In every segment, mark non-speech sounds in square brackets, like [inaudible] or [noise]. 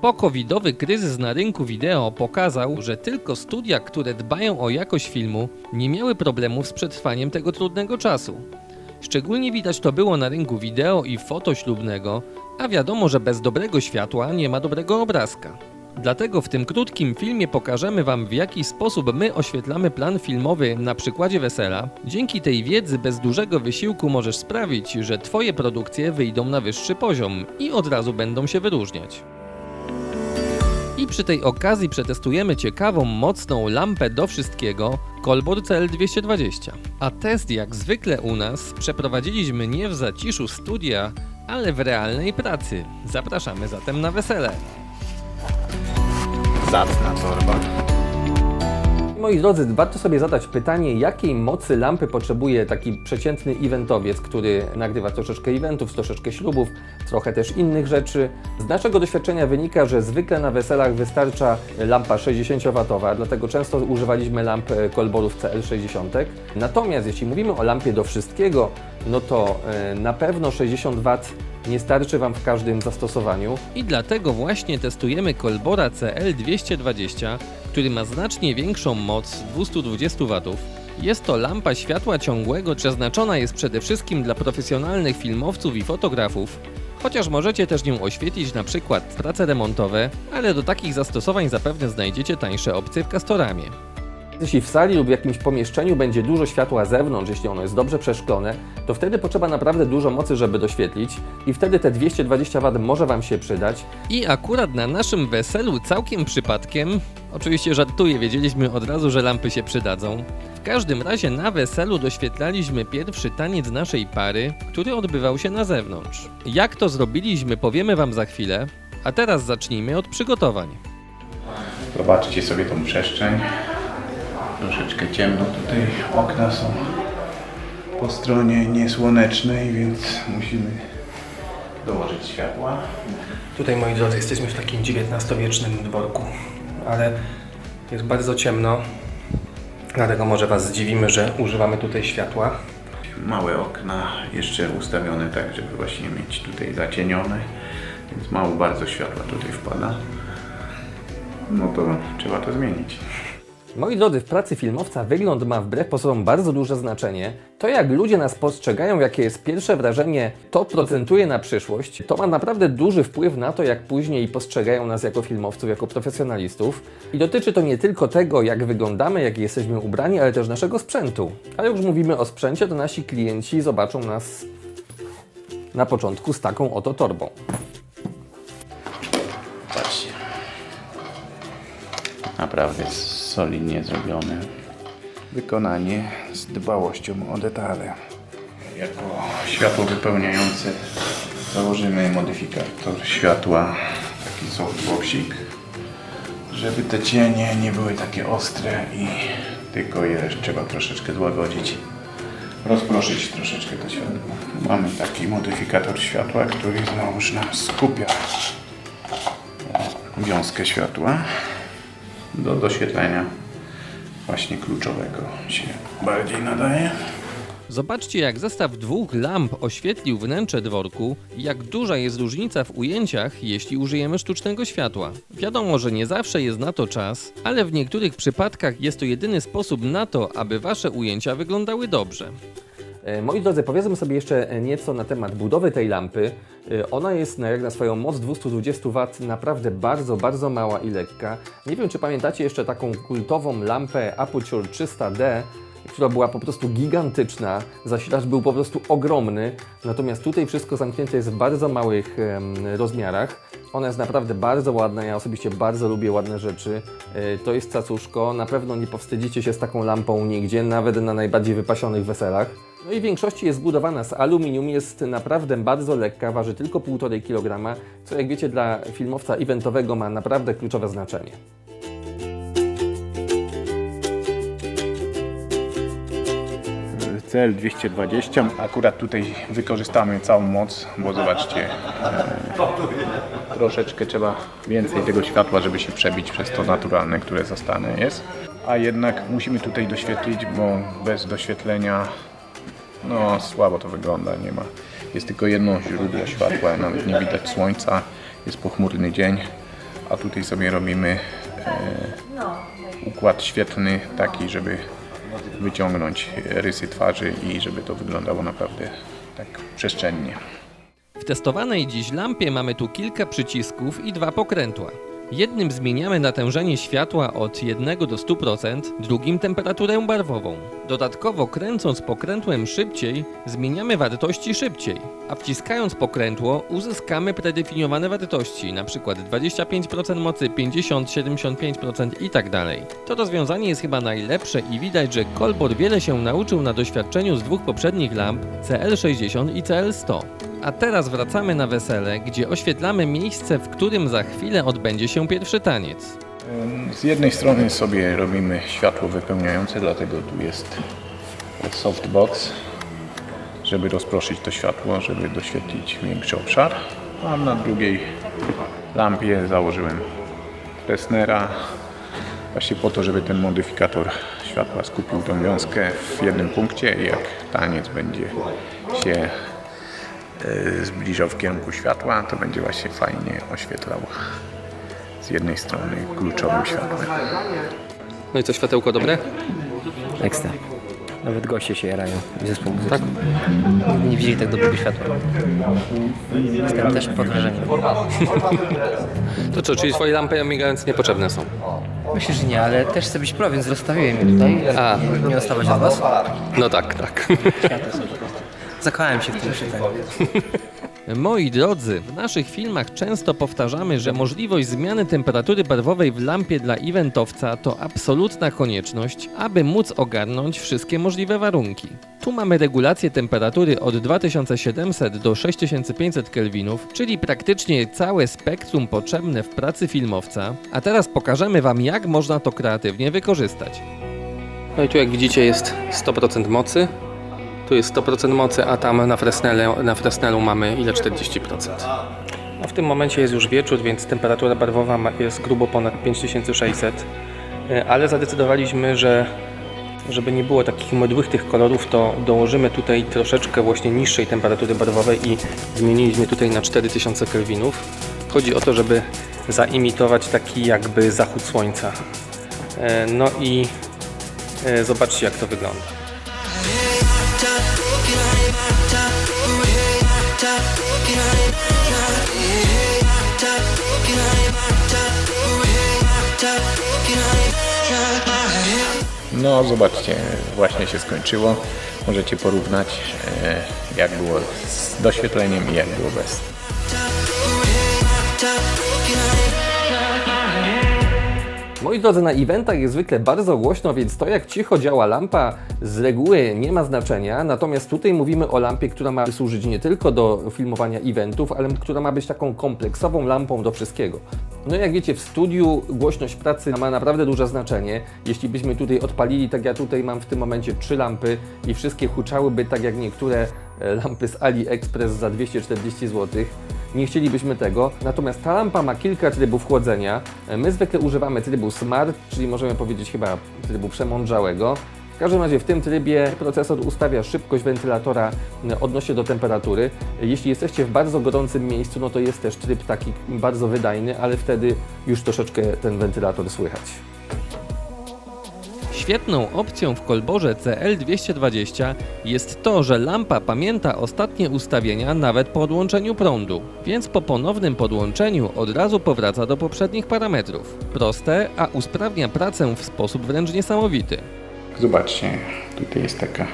Pokowidowy kryzys na rynku wideo pokazał, że tylko studia, które dbają o jakość filmu, nie miały problemów z przetrwaniem tego trudnego czasu. Szczególnie widać to było na rynku wideo i fotoślubnego, a wiadomo, że bez dobrego światła nie ma dobrego obrazka. Dlatego w tym krótkim filmie pokażemy Wam w jaki sposób my oświetlamy plan filmowy na przykładzie wesela. Dzięki tej wiedzy bez dużego wysiłku możesz sprawić, że Twoje produkcje wyjdą na wyższy poziom i od razu będą się wyróżniać. I przy tej okazji przetestujemy ciekawą, mocną lampę do wszystkiego Colbor CL220. A test jak zwykle u nas przeprowadziliśmy nie w zaciszu studia, ale w realnej pracy. Zapraszamy zatem na wesele. Zacna torba. Moi drodzy, warto sobie zadać pytanie, jakiej mocy lampy potrzebuje taki przeciętny eventowiec, który nagrywa troszeczkę eventów, troszeczkę ślubów, trochę też innych rzeczy. Z naszego doświadczenia wynika, że zwykle na weselach wystarcza lampa 60W, dlatego często używaliśmy lamp e, kolborów CL60. Natomiast jeśli mówimy o lampie do wszystkiego, no to e, na pewno 60W nie starczy Wam w każdym zastosowaniu. I dlatego właśnie testujemy Colbora CL220, który ma znacznie większą moc 220 W. Jest to lampa światła ciągłego, przeznaczona jest przede wszystkim dla profesjonalnych filmowców i fotografów, chociaż możecie też nią oświetlić na przykład prace remontowe, ale do takich zastosowań zapewne znajdziecie tańsze opcje w Castoramie. Jeśli w sali lub jakimś pomieszczeniu będzie dużo światła z zewnątrz, jeśli ono jest dobrze przeszklone, to wtedy potrzeba naprawdę dużo mocy, żeby doświetlić i wtedy te 220 W może Wam się przydać. I akurat na naszym weselu całkiem przypadkiem, oczywiście żartuję, wiedzieliśmy od razu, że lampy się przydadzą. W każdym razie na weselu doświetlaliśmy pierwszy taniec naszej pary, który odbywał się na zewnątrz. Jak to zrobiliśmy, powiemy Wam za chwilę, a teraz zacznijmy od przygotowań. Zobaczcie sobie tą przestrzeń. Troszeczkę ciemno tutaj. Okna są po stronie niesłonecznej, więc musimy dołożyć światła. Tutaj, moi drodzy, jesteśmy w takim XIX-wiecznym dworku, ale jest bardzo ciemno, dlatego może Was zdziwimy, że używamy tutaj światła. Małe okna jeszcze ustawione tak, żeby właśnie mieć tutaj zacienione, więc mało bardzo światła tutaj wpada. No to trzeba to zmienić. Moi drodzy, w pracy filmowca wygląd ma wbrew pozorom bardzo duże znaczenie. To jak ludzie nas postrzegają, jakie jest pierwsze wrażenie, to procentuje na przyszłość. To ma naprawdę duży wpływ na to, jak później postrzegają nas jako filmowców, jako profesjonalistów. I dotyczy to nie tylko tego, jak wyglądamy, jak jesteśmy ubrani, ale też naszego sprzętu. Ale już mówimy o sprzęcie, to nasi klienci zobaczą nas na początku z taką oto torbą. Patrzcie. Naprawdę solidnie zrobione. Wykonanie z dbałością o detale. Jako światło wypełniające założymy modyfikator światła, taki softboxik, żeby te cienie nie były takie ostre i tylko je trzeba troszeczkę złagodzić. Rozproszyć troszeczkę to światło. Mamy taki modyfikator światła, który znowuż nam skupia wiązkę światła do doświetlenia właśnie kluczowego się bardziej nadaje. Zobaczcie, jak zestaw dwóch lamp oświetlił wnętrze dworku i jak duża jest różnica w ujęciach, jeśli użyjemy sztucznego światła. Wiadomo, że nie zawsze jest na to czas, ale w niektórych przypadkach jest to jedyny sposób na to, aby Wasze ujęcia wyglądały dobrze. E, Moi drodzy, powiedzmy sobie jeszcze nieco na temat budowy tej lampy. E, Ona jest jak na swoją moc 220 W naprawdę bardzo, bardzo mała i lekka. Nie wiem, czy pamiętacie jeszcze taką kultową lampę Aputure 300D, która była po prostu gigantyczna. Zasilacz był po prostu ogromny. Natomiast tutaj wszystko zamknięte jest w bardzo małych rozmiarach. Ona jest naprawdę bardzo ładna. Ja osobiście bardzo lubię ładne rzeczy. E, To jest cacuszko. Na pewno nie powstydzicie się z taką lampą nigdzie, nawet na najbardziej wypasionych weselach. No i w większości jest zbudowana z aluminium, jest naprawdę bardzo lekka, waży tylko 1,5 kg, co jak wiecie dla filmowca eventowego ma naprawdę kluczowe znaczenie. CL 220. Akurat tutaj wykorzystamy całą moc, bo zobaczcie, e, troszeczkę trzeba więcej tego światła, żeby się przebić przez to naturalne, które zostane jest. A jednak musimy tutaj doświetlić, bo bez doświetlenia no słabo to wygląda, nie ma. Jest tylko jedno źródło światła, nawet nie widać słońca, jest pochmurny dzień, a tutaj sobie robimy e, układ świetlny taki, żeby wyciągnąć rysy twarzy i żeby to wyglądało naprawdę tak przestrzennie. W testowanej dziś lampie mamy tu kilka przycisków i dwa pokrętła. Jednym zmieniamy natężenie światła od 1 do 100%, drugim temperaturę barwową. Dodatkowo kręcąc pokrętłem szybciej, zmieniamy wartości szybciej, a wciskając pokrętło uzyskamy predefiniowane wartości, np. 25% mocy, 50, 75% i tak dalej. To rozwiązanie jest chyba najlepsze i widać, że Kolbor wiele się nauczył na doświadczeniu z dwóch poprzednich lamp CL60 i CL100. A teraz wracamy na wesele, gdzie oświetlamy miejsce, w którym za chwilę odbędzie się pierwszy taniec. Z jednej strony sobie robimy światło wypełniające, dlatego tu jest softbox, żeby rozproszyć to światło, żeby doświetlić większy obszar. A na drugiej lampie założyłem Fresnera właśnie po to, żeby ten modyfikator światła skupił tą wiązkę w jednym punkcie i jak taniec będzie się e, zbliżał w kierunku światła, to będzie właśnie fajnie oświetlał z jednej strony kluczowym światłem. No i co, światełko dobre? Ekstra. Nawet goście się jarają i zespół muzyczny. Tak? Nie widzieli tak dobrego światła. Jestem też pod wrażeniem. [laughs] To co, czyli twoje lampy migające niepotrzebne są? Myślę, że nie, ale też chcę być pro, więc rozstawiłem je tutaj. A. Nie dostawać od was. No tak, tak. Światła są po prostu. Zakochałem się w tym czytaniu. [laughs] Moi drodzy, w naszych filmach często powtarzamy, że możliwość zmiany temperatury barwowej w lampie dla eventowca to absolutna konieczność, aby móc ogarnąć wszystkie możliwe warunki. Tu mamy regulację temperatury od 2700 do 6500 kelwinów, czyli praktycznie całe spektrum potrzebne w pracy filmowca, a teraz pokażemy Wam jak można to kreatywnie wykorzystać. No i tu jak widzicie jest 100% mocy. Tu jest 100% mocy, a tam na Fresnelu, na Fresnelu mamy ile? 40%. No w tym momencie jest już wieczór, więc temperatura barwowa jest grubo ponad 5600, E, ale zadecydowaliśmy, że żeby nie było takich mdłych tych kolorów, to dołożymy tutaj troszeczkę właśnie niższej temperatury barwowej i zmieniliśmy tutaj na 4000 kelwinów. Chodzi o to, żeby zaimitować taki jakby zachód słońca. E, No i e, zobaczcie jak to wygląda. No zobaczcie, właśnie się skończyło. Możecie porównać e, jak było z doświetleniem i jak było bez. Moi drodzy, na eventach jest zwykle bardzo głośno, więc to jak cicho działa lampa z reguły nie ma znaczenia. Natomiast tutaj mówimy o lampie, która ma służyć nie tylko do filmowania eventów, ale która ma być taką kompleksową lampą do wszystkiego. No jak wiecie, w studiu głośność pracy ma naprawdę duże znaczenie. Jeśli byśmy tutaj odpalili, tak ja tutaj mam w tym momencie trzy lampy i wszystkie huczałyby tak jak niektóre e, lampy z AliExpress za 240 zł. Nie chcielibyśmy tego. Natomiast ta lampa ma kilka trybów chłodzenia. E, My zwykle używamy trybu Smart, czyli możemy powiedzieć chyba trybu przemądrzałego. W każdym razie w tym trybie procesor ustawia szybkość wentylatora e, odnośnie do temperatury. Jeśli jesteście w bardzo gorącym miejscu, no to jest też tryb taki bardzo wydajny, ale wtedy już troszeczkę ten wentylator słychać. Świetną opcją w kolborze CL220 jest to, że lampa pamięta ostatnie ustawienia nawet po odłączeniu prądu, więc po ponownym podłączeniu od razu powraca do poprzednich parametrów. Proste, a usprawnia pracę w sposób wręcz niesamowity. Zobaczcie, tutaj jest taka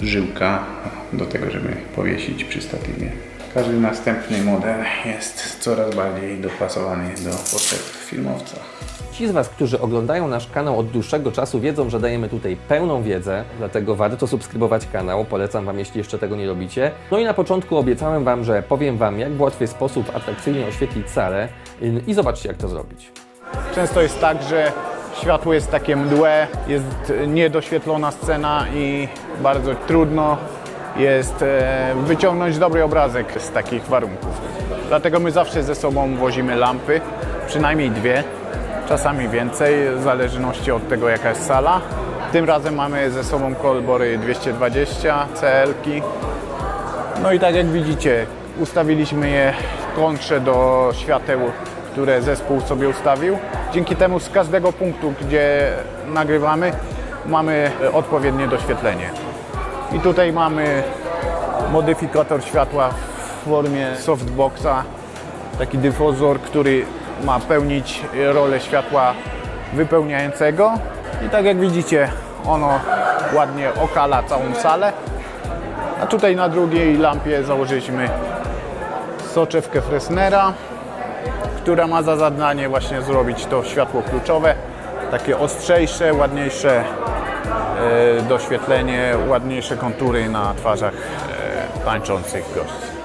żyłka do tego, żeby powiesić przy statywie. Każdy następny model jest coraz bardziej dopasowany do potrzeb filmowca. Ci z Was, którzy oglądają nasz kanał od dłuższego czasu, wiedzą, że dajemy tutaj pełną wiedzę, dlatego warto subskrybować kanał. Polecam Wam, jeśli jeszcze tego nie robicie. No i na początku obiecałem Wam, że powiem Wam, jak w łatwy sposób atrakcyjnie oświetlić salę i zobaczcie, jak to zrobić. Często jest tak, że światło jest takie mdłe, jest niedoświetlona scena i bardzo trudno jest e, wyciągnąć dobry obrazek z takich warunków. Dlatego my zawsze ze sobą wozimy lampy, przynajmniej dwie, czasami więcej, w zależności od tego jaka jest sala. Tym razem mamy ze sobą kolbory 220 CL-ki. No i tak jak widzicie, ustawiliśmy je w kontrze do świateł, które zespół sobie ustawił. Dzięki temu z każdego punktu, gdzie nagrywamy, mamy odpowiednie doświetlenie. I tutaj mamy modyfikator światła w formie softboxa, taki dyfuzor, który ma pełnić rolę światła wypełniającego. I tak jak widzicie, ono ładnie okala całą salę. A tutaj na drugiej lampie założyliśmy soczewkę Fresnera, która ma za zadanie właśnie zrobić to światło kluczowe, takie ostrzejsze, ładniejsze e, doświetlenie, ładniejsze kontury na twarzach e, tańczących gości.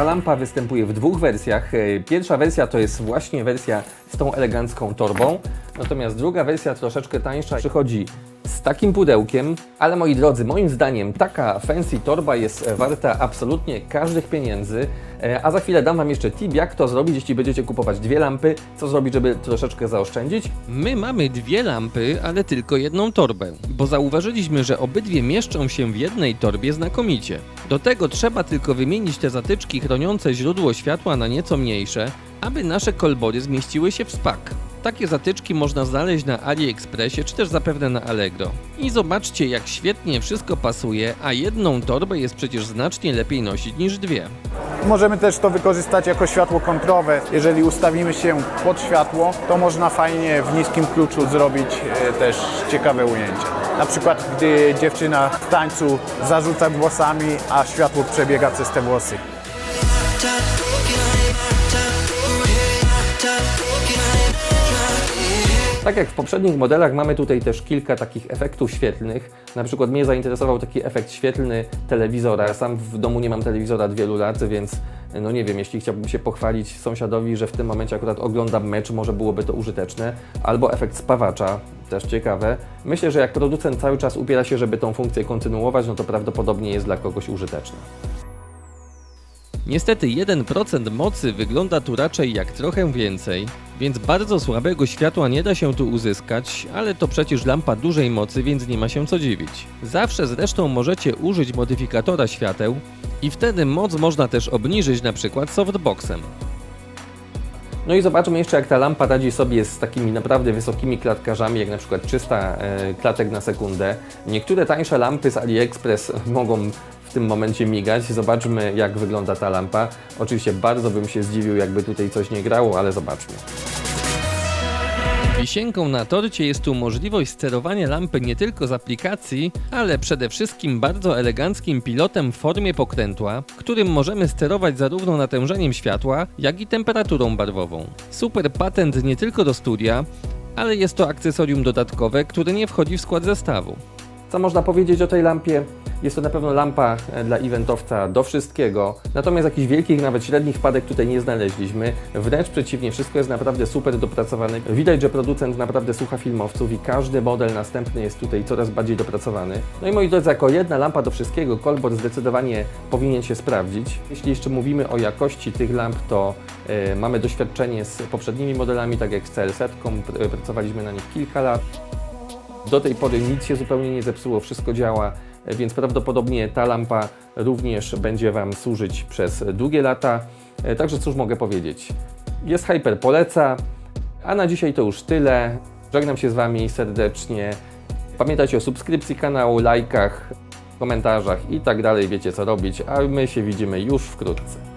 Ta lampa występuje w dwóch wersjach. E, Pierwsza wersja to jest właśnie wersja z tą elegancką torbą, natomiast druga wersja troszeczkę tańsza przychodzi z takim pudełkiem, ale moi drodzy, moim zdaniem taka fancy torba jest warta absolutnie każdych pieniędzy, E, a za chwilę dam Wam jeszcze tip, jak to zrobić, jeśli będziecie kupować dwie lampy, co zrobić, żeby troszeczkę zaoszczędzić. My mamy dwie lampy, ale tylko jedną torbę, bo zauważyliśmy, że obydwie mieszczą się w jednej torbie znakomicie. Do tego trzeba tylko wymienić te zatyczki chroniące źródło światła na nieco mniejsze, aby nasze kolbory zmieściły się w spak. Takie zatyczki można znaleźć na AliExpressie czy też zapewne na Allegro. I zobaczcie jak świetnie wszystko pasuje, a jedną torbę jest przecież znacznie lepiej nosić niż dwie. Możemy też to wykorzystać jako światło kontrowe. Jeżeli ustawimy się pod światło, to można fajnie w niskim kluczu zrobić e, też ciekawe ujęcie. Na przykład, gdy dziewczyna w tańcu zarzuca włosami, a światło przebiega przez te włosy. Tak jak w poprzednich modelach mamy tutaj też kilka takich efektów świetlnych. Na przykład mnie zainteresował taki efekt świetlny telewizora. Sam w domu nie mam telewizora od wielu lat, więc no nie wiem, jeśli chciałbym się pochwalić sąsiadowi, że w tym momencie akurat oglądam mecz, może byłoby to użyteczne. Albo efekt spawacza, też ciekawe. Myślę, że jak producent cały czas upiera się, żeby tą funkcję kontynuować, no to prawdopodobnie jest dla kogoś użyteczne. Niestety 1% mocy wygląda tu raczej jak trochę więcej, więc bardzo słabego światła nie da się tu uzyskać, ale to przecież lampa dużej mocy, więc nie ma się co dziwić. Zawsze zresztą możecie użyć modyfikatora świateł i wtedy moc można też obniżyć na przykład softboxem. No i zobaczmy jeszcze, jak ta lampa radzi sobie z takimi naprawdę wysokimi klatkarzami, jak na przykład 300 e, klatek na sekundę. Niektóre tańsze lampy z AliExpress mogą w tym momencie migać. Zobaczmy, jak wygląda ta lampa. Oczywiście bardzo bym się zdziwił, jakby tutaj coś nie grało, ale zobaczmy. Wisienką na torcie jest tu możliwość sterowania lampy nie tylko z aplikacji, ale przede wszystkim bardzo eleganckim pilotem w formie pokrętła, którym możemy sterować zarówno natężeniem światła, jak i temperaturą barwową. Super patent nie tylko do studia, ale jest to akcesorium dodatkowe, które nie wchodzi w skład zestawu. Co można powiedzieć o tej lampie? Jest to na pewno lampa e, dla eventowca do wszystkiego, natomiast jakichś wielkich, nawet średnich wpadek tutaj nie znaleźliśmy. Wręcz przeciwnie, wszystko jest naprawdę super dopracowane. Widać, że producent naprawdę słucha filmowców i każdy model następny jest tutaj coraz bardziej dopracowany. No i moi drodzy, jako jedna lampa do wszystkiego, Colbor zdecydowanie powinien się sprawdzić. Jeśli jeszcze mówimy o jakości tych lamp, to e, mamy doświadczenie z poprzednimi modelami, tak jak z CL-setką, pr- pracowaliśmy na nich kilka lat. Do tej pory nic się zupełnie nie zepsuło, wszystko działa, więc prawdopodobnie ta lampa również będzie Wam służyć przez długie lata. E, Także cóż mogę powiedzieć? Jest Hyper poleca, a na dzisiaj to już tyle. Żegnam się z Wami serdecznie. Pamiętajcie o subskrypcji kanału, lajkach, komentarzach i tak dalej. Wiecie co robić, a my się widzimy już wkrótce.